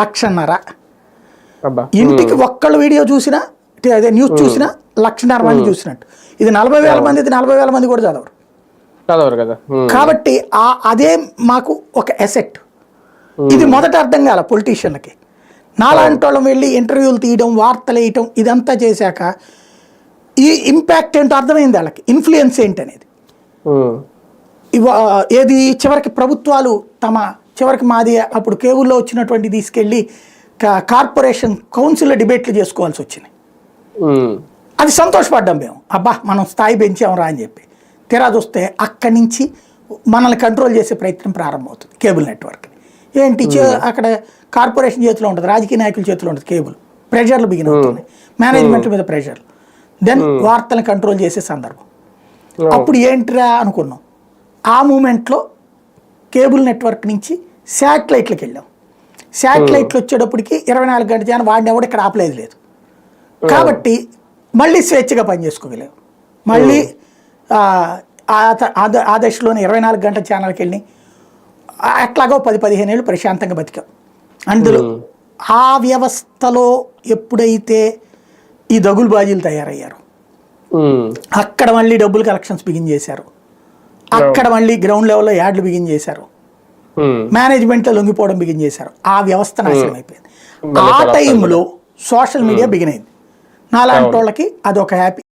లక్షన్నర. ఇంటికి ఒక్కళ్ళు వీడియో చూసినా అదే న్యూస్ చూసినా లక్షన్నర మంది చూసినట్టు. ఇది నలభై వేల మంది ఇది నలభై వేల మంది కూడా చదవరు. చదవరు కదా. కాబట్టి ఆ అదే మాకు ఒక ఎసెట్ ఇది మొదట అర్థం కాల పొలిటీషియన్లకి నాలాంటి వాళ్ళం వెళ్ళి ఇంటర్వ్యూలు తీయడం వార్తలు వేయటం ఇదంతా చేశాక ఈ ఇంపాక్ట్ ఏంటో అర్థమైంది వాళ్ళకి. ఇన్ఫ్లుయెన్స్ ఏంటనేది. ఏది చివరికి ప్రభుత్వాలు తమ చివరికి మాది అప్పుడు కేబుల్లో వచ్చినటువంటి తీసుకెళ్ళి కార్పొరేషన్ కౌన్సిల్లో డిబేట్లు చేసుకోవాల్సి వచ్చింది. అది సంతోషపడ్డాం మేము. అబ్బా మనం స్థాయి పెంచాంరా అని చెప్పి. తీరా చూస్తే అక్కడి నుంచి మనల్ని కంట్రోల్ చేసే ప్రయత్నం ప్రారంభమవుతుంది కేబుల్ నెట్వర్క్ ఏంటి చే- అక్కడ కార్పొరేషన్ చేతిలో ఉంటుంది రాజకీయ నాయకుల చేతిలో ఉంటుంది కేబుల్. ప్రెషర్లు బిగిన్ అవుతున్నాయి. మేనేజ్మెంట్ మీద ప్రెషర్లు. దెన్ వార్తలను కంట్రోల్ చేసే సందర్భం. అప్పుడు ఏంటిరా అనుకున్నాం. ఆ మూమెంట్లో కేబుల్ నెట్వర్క్ నుంచి శాటిలైట్లకు వెళ్ళాం. శాటిలైట్లు వచ్చేటప్పటికి ఇరవై నాలుగు గంటల జనం వాడిని ఎవడు ఇక్కడ ఆపలేదు లేదు. కాబట్టి మళ్ళీ స్వేచ్ఛగా పనిచేసుకోగలేవు మళ్ళీ ఆ, ఆ దశలోనే ఇరవై నాలుగు గంటల ఛానల్కి వెళ్ళి అట్లాగో పది పదిహేను ఏళ్ళు ప్రశాంతంగా బతికాం. అందులో ఆ వ్యవస్థలో ఎప్పుడైతే ఈ దగులు బాజీలు తయారయ్యారు. అక్కడ మళ్ళీ డబ్బులు కలెక్షన్స్ బిగిన్ చేశారు. అక్కడ మళ్ళీ గ్రౌండ్ లెవెల్లో యాడ్లు బిగిన్ చేశారు. మేనేజ్మెంట్లో లొంగిపోవడం బిగిన్ చేశారు. ఆ వ్యవస్థ నాశనం అయిపోయింది. ఆ టైంలో సోషల్ మీడియా బిగిన్ అయింది. నాలాంటి వాళ్ళకి అదొక హ్యాపీ